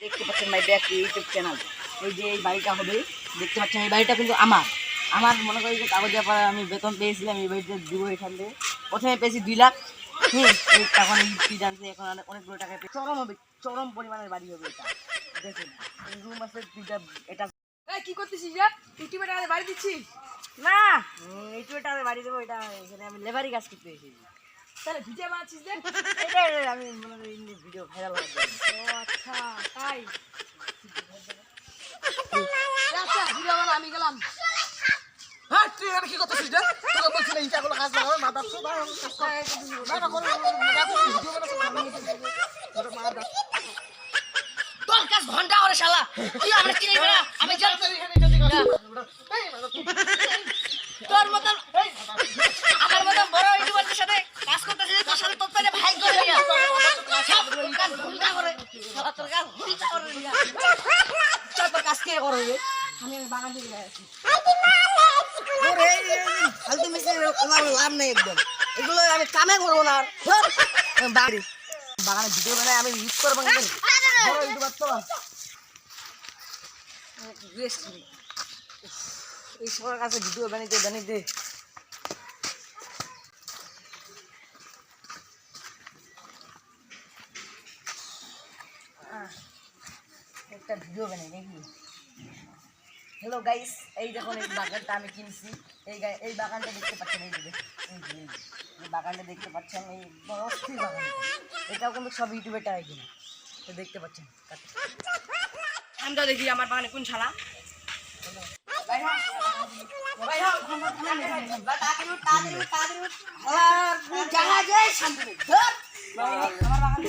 দেখতে পাচ্ছেন ভাই ব্যাক ইউটিউব চ্যানেল এই যে এই বাড়িটা হবে দেখতে পাচ্ছেন এই বাড়িটা কিন্তু আমার। আমার মনে করি যে কাগজের পরে আমি বেতন পেয়েছিলাম এই বাড়িতে দিব এখান থেকে। প্রথমে পেয়েছি দুই লাখ। হুম তখন এই আনছে এখন অনেক- অনেকগুলো টাকা পেয়ে চরম হবে চরম পরিমাণের বাড়ি হবে এটা। দেখুন রুম আছে দুইটা এটা কি করতেছিস ইউটিউবে টাকা বাড়ি দিচ্ছিস? না এটা আমি বাড়ি দেবো এটা এখানে আমি লেবারি কাজ করতে এসেছি। তাহলে ভিডিও বানাচ্ছিস রে এটা আমি মনে করি ভিডিও ভাইরাল হবে। ও আচ্ছা তাই। আচ্ছা ভিডিও বানা আমি গেলাম। হ্যাঁ তুই এখানে কি করতেছিস রে? তোকে বলছিলাম ইটা গুলো কাজ লাগাবে মাথা তো না কাজ কর না তুই ভিডিও বানাস তোর কাজ ঘণ্টা করে শালা। তুই আমরা চিনি না। আমি জানি এখানে যদি তোর মতন আমার মতন বড় ইউটিউবারদের সাথে কাজ করতেছিস তোর সাথে তোর পেটে ভাই করে নিয়া সব তোর কাজ ঘণ্টা করে শালা তোর কাজ ঘণ্টা করে নিয়া তোর কাজ কে করবে আমি বাগান ফালতু আমার লাভ নেই একদম। এগুলো কামে করব না। ধর, বাগানে ভিডিও বানাই আমি ইউজ করব বড় এই সবার কাছে ভিডিও বানাইতে বানাইতে একটা ভিডিও বানাই নাকি হ্যালো গাইস এই দেখুন, এই বাগানটা আমি কিনছি। এই এই বাগানটা দেখতে পাচ্ছেন, এই যে এই বাগানটা দেখতে পাচ্ছেন, এই বড় বাগান এটাও কিন্তু সব ইউটিউবে টাকা কিনা তো দেখতে পাচ্ছেন আমরা দেখি আমার বাগানে কোন শালা। জাহাজে শান্তি। আমার বাগান